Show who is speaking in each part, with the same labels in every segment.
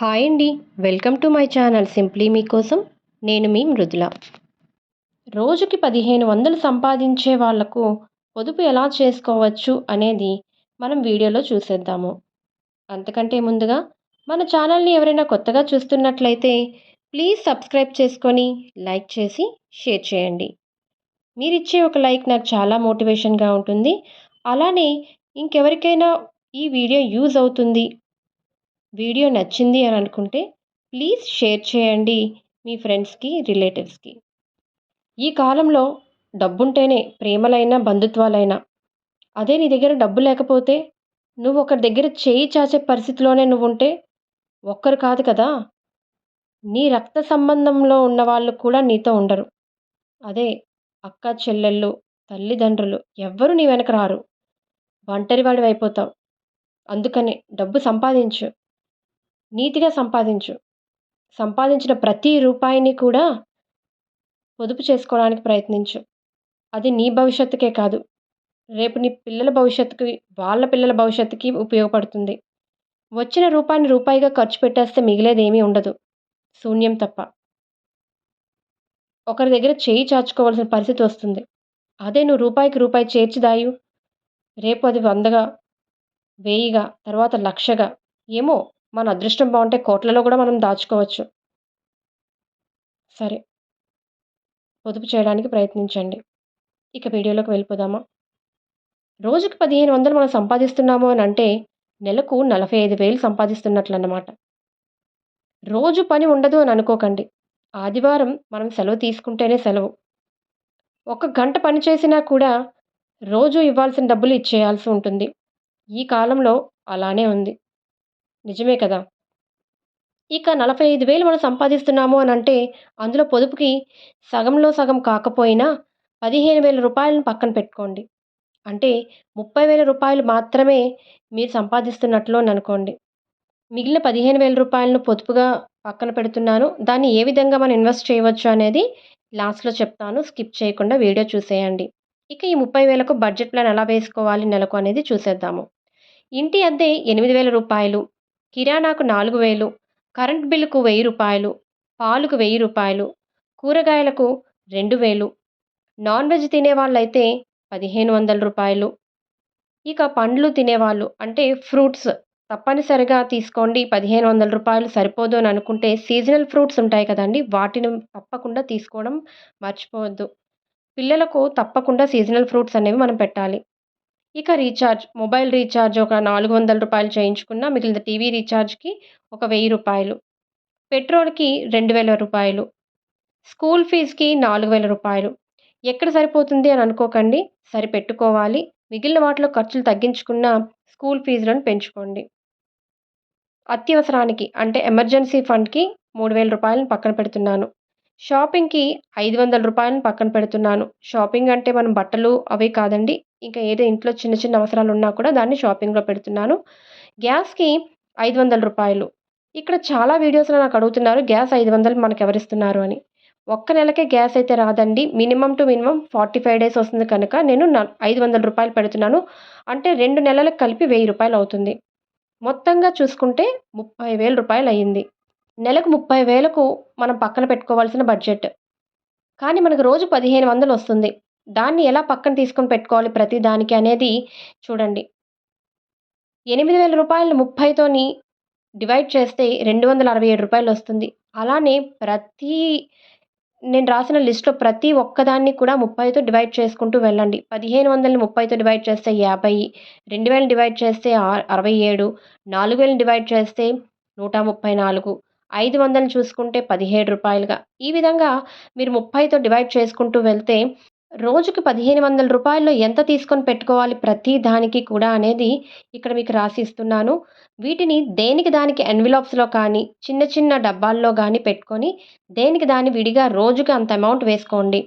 Speaker 1: Hi అండి. Welcome to my channel simply మీకోసం నేను మీ మృదుల. రోజుకి పదిహేను వందలు సంపాదించే వాళ్ళకు పొదుపు ఎలా చేసుకోవచ్చు అనేది మనం వీడియోలో చూసేద్దాము. అంతకంటే ముందుగా మన ఛానల్ని ఎవరైనా కొత్తగా చూస్తున్నట్లయితే ప్లీజ్ సబ్స్క్రైబ్ చేసుకొని లైక్ చేసి షేర్ చేయండి. మీరిచ్చే ఒక లైక్ నాకు చాలా మోటివేషన్గా ఉంటుంది. అలానే ఇంకెవరికైనా ఈ వీడియో యూజ్ అవుతుంది వీడియో నచ్చింది అని అనుకుంటే ప్లీజ్ షేర్ చేయండి మీ ఫ్రెండ్స్కి రిలేటివ్స్కి. ఈ కాలంలో డబ్బుంటేనే ప్రేమలైనా బంధుత్వాలైనా. అదే నీ దగ్గర డబ్బు లేకపోతే నువ్వు ఒకరి దగ్గర చేయి చాచే పరిస్థితిలోనే నువ్వు ఉంటే ఒక్కరు కాదు కదా. నీ రక్త సంబంధంలో ఉన్న వాళ్ళు కూడా నీతో ఉండరు. అదే అక్క చెల్లెళ్ళు తల్లిదండ్రులు ఎవ్వరు నీ వెనక రారు. ఒంటరివాడివి అయిపోతావు అందుకని డబ్బు సంపాదించు. నీతిగా సంపాదించు. సంపాదించిన ప్రతి రూపాయిని కూడా పొదుపు చేసుకోవడానికి ప్రయత్నించు. అది నీ భవిష్యత్తుకే కాదు. రేపు నీ పిల్లల భవిష్యత్తుకి వాళ్ళ పిల్లల భవిష్యత్తుకి ఉపయోగపడుతుంది. వచ్చిన రూపాయిని రూపాయిగా ఖర్చు పెట్టేస్తే మిగిలేది ఏమీ ఉండదు. శూన్యం తప్ప. ఒకరి దగ్గర చేయి చాచుకోవాల్సిన పరిస్థితి వస్తుంది. అదే నువ్వు రూపాయికి రూపాయి చేర్చిదాయు. రేపు అది వందగా వెయ్యిగా తర్వాత లక్షగా ఏమో మన అదృష్టం బాగుంటే కోట్లలో కూడా మనం దాచుకోవచ్చు. సరే. పొదుపు చేయడానికి ప్రయత్నించండి. ఇక వీడియోలోకి వెళ్ళిపోదామా? రోజుకి పదిహేను వందలు మనం సంపాదిస్తున్నాము అని అంటే నెలకు నలభై ఐదు వేలు సంపాదిస్తున్నట్లన్నమాట. రోజు పని ఉండదు అని అనుకోకండి. ఆదివారం మనం సెలవు తీసుకుంటేనే సెలవు. ఒక గంట పని చేసినా కూడా రోజు ఇవ్వాల్సిన డబ్బులు ఇచ్చేయాల్సి ఉంటుంది. ఈ కాలంలో అలానే ఉంది. నిజమే కదా? ఇక నలభై ఐదు వేలు మనం సంపాదిస్తున్నాము అని అంటే అందులో పొదుపుకి సగంలో సగం కాకపోయినా పదిహేను వేల రూపాయలను పక్కన పెట్టుకోండి. అంటే ముప్పై వేల రూపాయలు మాత్రమే మీరు సంపాదిస్తున్నట్లు అని అనుకోండి. మిగిలిన పదిహేను వేల రూపాయలను పొదుపుగా పక్కన పెడుతున్నాను. దాన్ని ఏ విధంగా మనం ఇన్వెస్ట్ చేయవచ్చు అనేది లాస్ట్లో చెప్తాను. స్కిప్ చేయకుండా వీడియో చూసేయండి. ఇక ఈ ముప్పై వేలకు బడ్జెట్ ప్లాన్ ఎలా వేసుకోవాలి నెలకు అనేది చూసేద్దాము. ఇంటి అద్దె ఎనిమిది వేల రూపాయలు. కిరాణాకు నాలుగు వేలు కరెంట్ బిల్లుకు వెయ్యి రూపాయలు పాలుకు వెయ్యి రూపాయలు కూరగాయలకు రెండు వేలు. నాన్ వెజ్ తినేవాళ్ళైతే పదిహేను వందల రూపాయలు. ఇక పండ్లు తినేవాళ్ళు అంటే ఫ్రూట్స్ తప్పనిసరిగా తీసుకోండి. పదిహేను వందల రూపాయలు సరిపోదు అని అనుకుంటే సీజనల్ ఫ్రూట్స్ ఉంటాయి కదండి వాటిని తప్పకుండా తీసుకోవడం మర్చిపోవద్దు. పిల్లలకు తప్పకుండా సీజనల్ ఫ్రూట్స్ అనేవి మనం పెట్టాలి. ఇక రీఛార్జ్ మొబైల్ రీఛార్జ్ ఒక నాలుగు వందల రూపాయలు చేయించుకున్న మిగిలిన టీవీ రీఛార్జ్కి ఒక వెయ్యి రూపాయలు. పెట్రోల్కి రెండు వేల రూపాయలు. స్కూల్ ఫీజుకి నాలుగు వేల రూపాయలు. ఎక్కడ సరిపోతుంది అని అనుకోకండి సరిపెట్టుకోవాలి. మిగిలిన వాటిలో ఖర్చులు తగ్గించుకున్న స్కూల్ ఫీజులను పెంచుకోండి. అత్యవసరానికి అంటే ఎమర్జెన్సీ ఫండ్కి మూడు వేల రూపాయలను పక్కన పెడుతున్నాను. షాపింగ్కి ఐదు వందల రూపాయలను పక్కన పెడుతున్నాను. షాపింగ్ అంటే మనం బట్టలు అవి కాదండి. ఇంకా ఏదో ఇంట్లో చిన్న చిన్న అవసరాలు ఉన్నా కూడా దాన్ని షాపింగ్లో పెడుతున్నాను. గ్యాస్కి ఐదు వందల రూపాయలు. ఇక్కడ చాలా వీడియోస్లో నాకు అడుగుతున్నారు గ్యాస్ ఐదు వందలు మనకు ఎవరిస్తున్నారు అని. ఒక్క నెలకే గ్యాస్ అయితే రాదండి. Minimum to minimum forty five days వస్తుంది కనుక నేను ఐదు వందల రూపాయలు పెడుతున్నాను. అంటే రెండు నెలలకు కలిపి వెయ్యి రూపాయలు అవుతుంది. మొత్తంగా చూసుకుంటే ముప్పై వేల రూపాయలు అయ్యింది నెలకు ముప్పై వేలకు మనం పక్కన పెట్టుకోవాల్సిన బడ్జెట్. కానీ మనకు రోజు పదిహేను వందలు వస్తుంది. దాన్ని ఎలా పక్కన తీసుకొని పెట్టుకోవాలి ప్రతి దానికి అనేది చూడండి. ఎనిమిది వేల రూపాయలు ముప్పైతోని డివైడ్ చేస్తే రెండు వందల అరవై ఏడు రూపాయలు వస్తుంది. అలానే ప్రతి నేను రాసిన లిస్ట్లో ప్రతి ఒక్కదాన్ని కూడా ముప్పైతో డివైడ్ చేసుకుంటూ వెళ్ళండి. పదిహేను వందలని ముప్పైతో డివైడ్ చేస్తే యాభై రెండు వేలు డివైడ్ చేస్తే అరవై ఏడు నాలుగు వేలు డివైడ్ చేస్తే నూట ముప్పై నాలుగు ఐదు వందలు చూసుకుంటే పదిహేడు రూపాయలుగా. ఈ విధంగా మీరు ముప్పైతో డివైడ్ చేసుకుంటూ వెళ్తే రోజుకి పదిహేను వందల రూపాయల్లో ఎంత తీసుకొని పెట్టుకోవాలి ప్రతి దానికి కూడా అనేది ఇక్కడ మీకు రాసి ఇస్తున్నాను వీటిని దేనికి దానికి ఎన్విలాప్స్లో కానీ చిన్న చిన్న డబ్బాల్లో కానీ పెట్టుకొని దేనికి దాన్ని విడిగా రోజుకి అంత అమౌంట్ వేసుకోండి.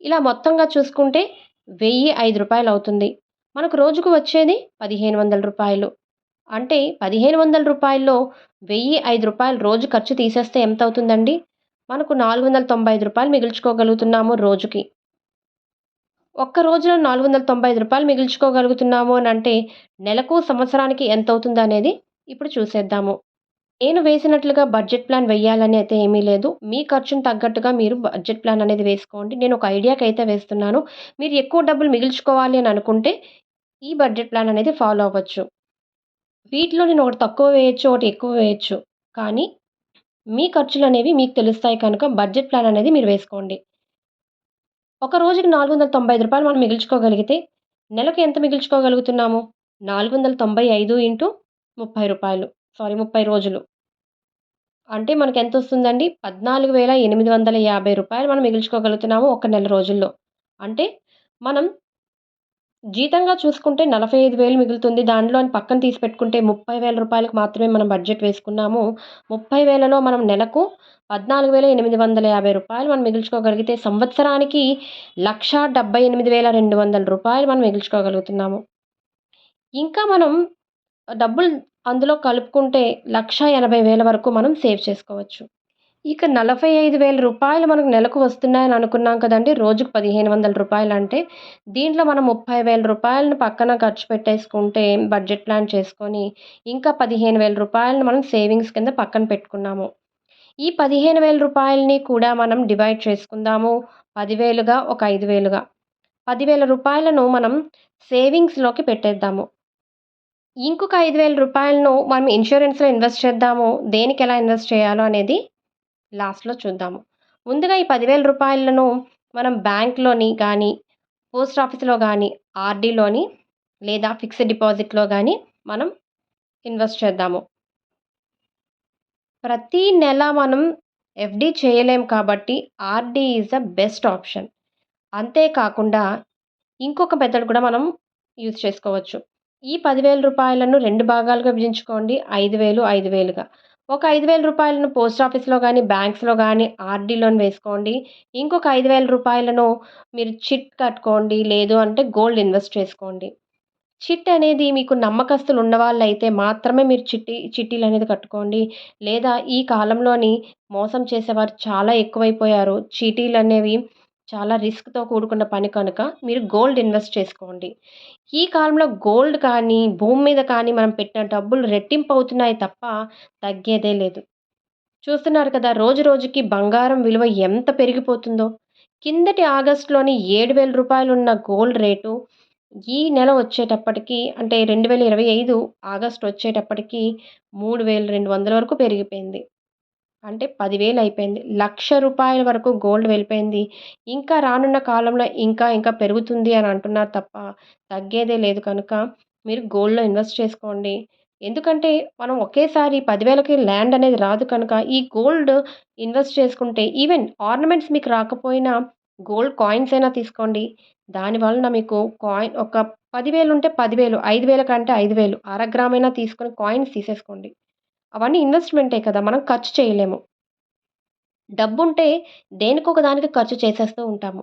Speaker 1: ఇలా మొత్తంగా చూసుకుంటే వెయ్యి ఐదు రూపాయలు అవుతుంది. మనకు రోజుకు వచ్చేది పదిహేను వందల రూపాయలు. అంటే పదిహేను వందల రూపాయల్లో వెయ్యి ఐదు రూపాయలు రోజు ఖర్చు తీసేస్తే ఎంత అవుతుందండి మనకు నాలుగు వందల తొంభై ఐదు రూపాయలు మిగుల్చుకోగలుగుతున్నాము రోజుకి ఒక్క రోజులో నాలుగు వందల తొంభై ఐదు రూపాయలు మిగుల్చుకోగలుగుతున్నాము అని అంటే నెలకు సంవత్సరానికి ఎంత అవుతుంది అనేది ఇప్పుడు చూసేద్దాము నేను వేసినట్లుగా బడ్జెట్ ప్లాన్ వెయ్యాలని అయితే ఏమీ లేదు. మీ ఖర్చును తగ్గట్టుగా మీరు బడ్జెట్ ప్లాన్ అనేది వేసుకోండి. నేను ఒక ఐడియాకి అయితే వేస్తున్నాను. మీరు ఎక్కువ డబ్బులు మిగిల్చుకోవాలి అని అనుకుంటే ఈ బడ్జెట్ ప్లాన్ అనేది ఫాలో అవ్వచ్చు. వీటిలో నేను ఒకటి తక్కువ వేయొచ్చు, ఒకటి ఎక్కువ వేయొచ్చు. కానీ మీ ఖర్చులు అనేవి మీకు తెలుస్తాయి కనుక బడ్జెట్ ప్లాన్ అనేది మీరు వేసుకోండి. ఒక రోజుకి నాలుగు వందల తొంభై రూపాయలు మనం మిగిల్చుకోగలిగితే నెలకు ఎంత మిగిల్చుకోగలుగుతున్నాము? 495 ఇంటూ ముప్పై రూపాయలు సారీ 30 రోజులు. అంటే మనకు ఎంత వస్తుందండి పద్నాలుగు వేల ఎనిమిది వందల యాభై రూపాయలు మనం మిగిల్చుకోగలుగుతున్నాము ఒక నెల రోజుల్లో. అంటే మనం జీతంగా చూసుకుంటే 45,000 మిగులుతుంది. దాంట్లోని పక్కన తీసి పెట్టుకుంటే రూ. 30,000 మాత్రమే మనం బడ్జెట్ వేసుకున్నాము. 30,000లో మనం నెలకు పద్నాలుగు వేల ఎనిమిది వందల యాభై రూపాయలు మనం మిగుల్చుకోగలిగితే సంవత్సరానికి లక్ష డెబ్బై ఎనిమిది వేల రెండు వందల రూపాయలు మనం మిగుల్చుకోగలుగుతున్నాము ఇంకా మనం డబ్బులు అందులో కలుపుకుంటే 1,80,000 వరకు మనం సేవ్ చేసుకోవచ్చు. ఇక నలభై ఐదు వేల రూపాయలు మనకు నెలకు వస్తున్నాయని అనుకున్నాం కదండి రోజుకు పదిహేను వందల రూపాయలు అంటే దీంట్లో మనం ముప్పై వేల రూపాయలను పక్కన ఖర్చు పెట్టేసుకుంటే బడ్జెట్ ప్లాన్ చేసుకొని ఇంకా పదిహేను వేల రూపాయలను మనం సేవింగ్స్ కింద పక్కన పెట్టుకున్నాము. ఈ పదిహేను వేల రూపాయలని కూడా మనం డివైడ్ చేసుకుందాము. పదివేలుగా ఒక ఐదు వేలుగా పదివేల రూపాయలను మనం సేవింగ్స్‌లోకి పెట్టేద్దాము. ఇంకొక రూ. 5,000 మనం ఇన్సూరెన్స్లో ఇన్వెస్ట్ చేద్దాము. దేనికి ఎలా ఇన్వెస్ట్ చేయాలో అనేది లాస్ట్‌లో చూద్దాము. ముందుగా ఈ పదివేల రూపాయలను మనం బ్యాంక్‌లోని కానీ పోస్ట్ ఆఫీస్‌లో కానీ ఆర్‌డీలోని లేదా ఫిక్స్డ్ డిపాజిట్‌లో కానీ మనం ఇన్వెస్ట్ చేద్దాము. ప్రతి నెల మనం ఎఫ్‌డి చేయలేం కాబట్టి RD is the best option. అంతేకాకుండా ఇంకొక మెథడ్ కూడా మనం యూజ్ చేసుకోవచ్చు. ఈ పదివేల రూపాయలను రెండు భాగాలుగా విభజించుకోండి. 5,000, 5,000గా. ఒక ఐదు వేల రూపాయలను పోస్ట్ ఆఫీస్‌లో కానీ బ్యాంక్స్‌లో కానీ ఆర్‌డీలోని వేసుకోండి. ఇంకొక ఐదు వేల రూపాయలను మీరు చిట్ కట్టుకోండి. లేదు అంటే గోల్డ్ ఇన్వెస్ట్ చేసుకోండి. చిట్ అనేది మీకు నమ్మకస్తులు ఉన్నవాళ్ళు అయితే మాత్రమే మీరు చిట్టి చిట్టీలనేది కట్టుకోండి. లేదా ఈ కాలంలోని మోసం చేసేవారు చాలా ఎక్కువైపోయారు. చీటీలనేవి చాలా రిస్క్‌తో కూడుకున్న పని కనుక మీరు గోల్డ్ ఇన్వెస్ట్ చేసుకోండి. ఈ కాలంలో గోల్డ్ కానీ, భూమి మీద కానీ మనం పెట్టిన డబ్బులు రెట్టింపు అవుతున్నాయి తప్ప తగ్గేదే లేదు. చూస్తున్నారు కదా! రోజు రోజుకి బంగారం విలువ ఎంత పెరిగిపోతుందో. కిందటి ఆగస్టులోని రూ. 7,000 ఉన్న గోల్డ్ రేటు ఈ నెల వచ్చేటప్పటికి అంటే 2025 ఆగస్టు వచ్చేటప్పటికి రూ. 3,200 వరకు పెరిగిపోయింది. అంటే పదివేలు అయిపోయింది. లక్ష రూపాయల వరకు గోల్డ్ వెళ్ళిపోయింది. ఇంకా రానున్న కాలంలో ఇంకా ఇంకా పెరుగుతుంది అని అంటున్నారు తప్ప తగ్గేదే లేదు కనుక మీరు గోల్డ్‌లో ఇన్వెస్ట్ చేసుకోండి. ఎందుకంటే మనం ఒకేసారి పదివేలకి ల్యాండ్ అనేది రాదు కనుక ఈ గోల్డ్ ఇన్వెస్ట్ చేసుకుంటే ఈవెన్ ఆర్నమెంట్స్ మీకు రాకపోయినా గోల్డ్ కాయిన్స్ అయినా తీసుకోండి. దాని వలన మీకు కాయిన్ ఒక పదివేలు ఉంటే పదివేలు ఐదు వేల కంటే 5,000 అర గ్రామైనా తీసుకొని కాయిన్స్ తీసేసుకోండి. అవన్నీ ఇన్వెస్ట్‌మెంటే కదా! మనం ఖర్చు చేయలేము. డబ్బుంటే దేనికొక దానికి ఖర్చు చేసేస్తూ ఉంటాము.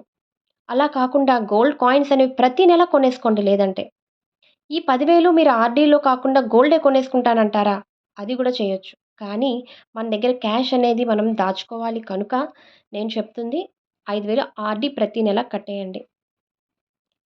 Speaker 1: అలా కాకుండా గోల్డ్ కాయిన్స్ అనేవి ప్రతి నెల కొనేసుకోండి లేదంటే. ఈ పదివేలు మీరు ఆర్‌డీలో కాకుండా గోల్డే కొనేసుకుంటానంటారా? అది కూడా చేయొచ్చు. కానీ మన దగ్గర క్యాష్ అనేది మనం దాచుకోవాలి కనుక నేను చెప్తుంది ఐదు వేలు ఆర్‌డీ ప్రతి నెల కట్టేయండి.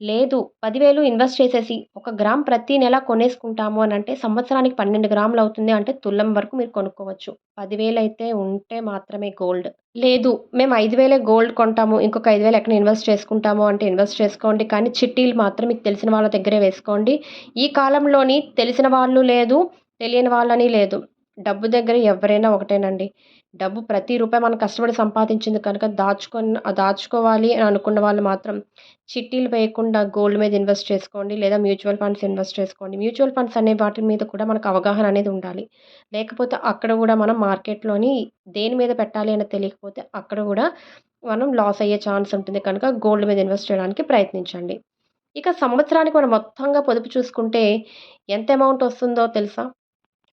Speaker 1: లేదు పదివేలు ఇన్వెస్ట్ చేసేసి ఒక గ్రామ్ ప్రతి నెల కొనేసుకుంటాము అని అంటే సంవత్సరానికి 12 గ్రాములు అవుతుంది అంటే తులం వరకు మీరు కొనుక్కోవచ్చు. పదివేలు అయితే ఉంటే మాత్రమే గోల్డ్. లేదు మేము ఐదు వేలే గోల్డ్ కొంటాము. ఇంకొక ఐదు వేలు ఎక్కడ ఇన్వెస్ట్ చేసుకుంటాము అంటే ఇన్వెస్ట్ చేసుకోండి. కానీ చిట్టీలు మాత్రం మీకు తెలిసిన వాళ్ళ దగ్గరే వేసుకోండి. ఈ కాలంలోని తెలిసిన వాళ్ళు లేదు, తెలియని వాళ్ళని లేదు. డబ్బు దగ్గర ఎవరైనా ఒకటేనండి. డబ్బు ప్రతి రూపాయి మనం కష్టపడి సంపాదించింది కనుక దాచుకొని దాచుకోవాలి అని అనుకున్న వాళ్ళు మాత్రం చిట్టీలు వేయకుండా గోల్డ్ మీద ఇన్వెస్ట్ చేసుకోండి. లేదా మ్యూచువల్ ఫండ్స్ ఇన్వెస్ట్ చేసుకోండి. మ్యూచువల్ ఫండ్స్ అనే వాటి మీద కూడా మనకు అవగాహన అనేది ఉండాలి. లేకపోతే అక్కడ కూడా మనం మార్కెట్‌లోని దేని మీద పెట్టాలి అని తెలియకపోతే అక్కడ కూడా మనం లాస్ అయ్యే ఛాన్స్ ఉంటుంది కనుక గోల్డ్ మీద ఇన్వెస్ట్ చేయడానికి ప్రయత్నించండి. ఇక సంవత్సరానికి మనం మొత్తంగా పొదుపు చూసుకుంటే ఎంత అమౌంట్ వస్తుందో తెలుసా?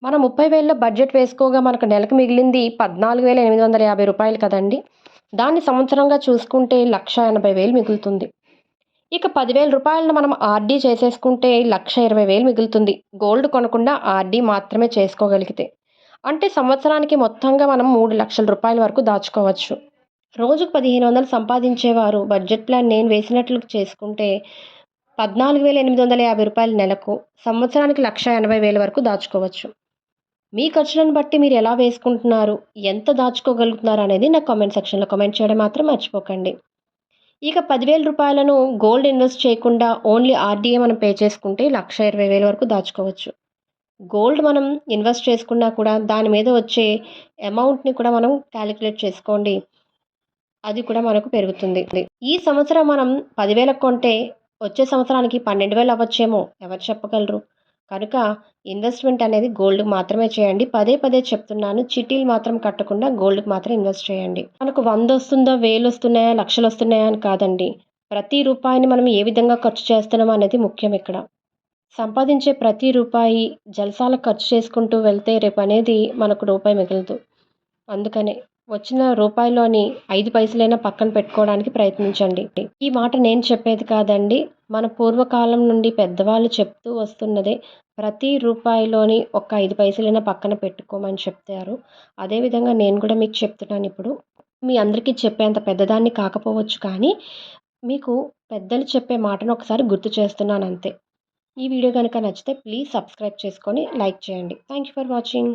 Speaker 1: మనం 30,000లో బడ్జెట్ వేసుకోగా మనకు నెలకు మిగిలింది పద్నాలుగు వేల ఎనిమిది వందల యాభై రూపాయలు కదండీ! దాన్ని సంవత్సరంగా చూసుకుంటే 1,80,000 మిగులుతుంది. ఇక పదివేల రూపాయలను మనం ఆర్‌డీ చేసేసుకుంటే 1,20,000 మిగులుతుంది. గోల్డ్ కొనకుండా ఆర్‌డీ మాత్రమే చేసుకోగలిగితే. అంటే సంవత్సరానికి మొత్తంగా మనం మూడు లక్షల రూపాయల వరకు దాచుకోవచ్చు. రోజుకు 1,500 సంపాదించేవారు బడ్జెట్ ప్లాన్ నేను వేసినట్లు చేసుకుంటే పద్నాలుగు వేల ఎనిమిది వందల యాభై రూపాయల నెలకు సంవత్సరానికి లక్ష ఎనభై వేల వరకు దాచుకోవచ్చు. మీ ఖర్చులను బట్టి మీరు ఎలా వేసుకుంటున్నారు ఎంత దాచుకోగలుగుతున్నారు అనేది నాకు కామెంట్ సెక్షన్లో కామెంట్ చేయడం మాత్రం మర్చిపోకండి. ఇక పదివేల రూపాయలను గోల్డ్ ఇన్వెస్ట్ చేయకుండా ఓన్లీ ఆర్డీఏ మనం పే చేసుకుంటే లక్ష ఇరవై వేల వరకు దాచుకోవచ్చు. గోల్డ్ మనం ఇన్వెస్ట్ చేసుకున్నా కూడా దాని మీద వచ్చే అమౌంట్ని కూడా మనం క్యాలిక్యులేట్ చేసుకోండి. అది కూడా మనకు పెరుగుతుంది. ఈ సంవత్సరం మనం పదివేలకు కొంటే వచ్చే సంవత్సరానికి పన్నెండు వేలు అవ్వచ్చేమో? ఎవరు చెప్పగలరు? కనుక ఇన్వెస్ట్మెంట్ అనేది గోల్డ్కి మాత్రమే చేయండి. పదే పదే చెప్తున్నాను చిటీలు మాత్రం కట్టకుండా గోల్డ్కి మాత్రం ఇన్వెస్ట్ చేయండి. మనకు వంద వస్తుందో వేలు వస్తున్నాయా లక్షలు వస్తున్నాయా అని కాదండి. ప్రతి రూపాయిని మనం ఏ విధంగా ఖర్చు చేస్తున్నాం అనేది ముఖ్యం ఇక్కడ. సంపాదించే ప్రతి రూపాయి జలసాల ఖర్చు చేసుకుంటూ వెళ్తే రేపు అనేది మనకు రూపాయి మిగలదు. అందుకనే వచ్చిన రూపాయిలోని ఐదు పైసలైనా పక్కన పెట్టుకోవడానికి ప్రయత్నించండి. ఈ మాట నేను చెప్పేది కాదండి. మన పూర్వకాలం నుండి పెద్దవాళ్ళు చెప్తూ వస్తున్నదే ప్రతి రూపాయిలోని ఒక ఐదు పైసలైనా పక్కన పెట్టుకోమని చెప్తారు. అదేవిధంగా నేను కూడా మీకు చెప్తున్నాను ఇప్పుడు. మీ అందరికీ చెప్పేంత పెద్దదాన్ని కాకపోవచ్చు కానీ మీకు పెద్దలు చెప్పే మాటను ఒకసారి గుర్తు చేస్తున్నాను అంతే. ఈ వీడియో కనుక నచ్చితే ప్లీజ్ సబ్స్క్రైబ్ చేసుకొని లైక్ చేయండి. Thank you for watching.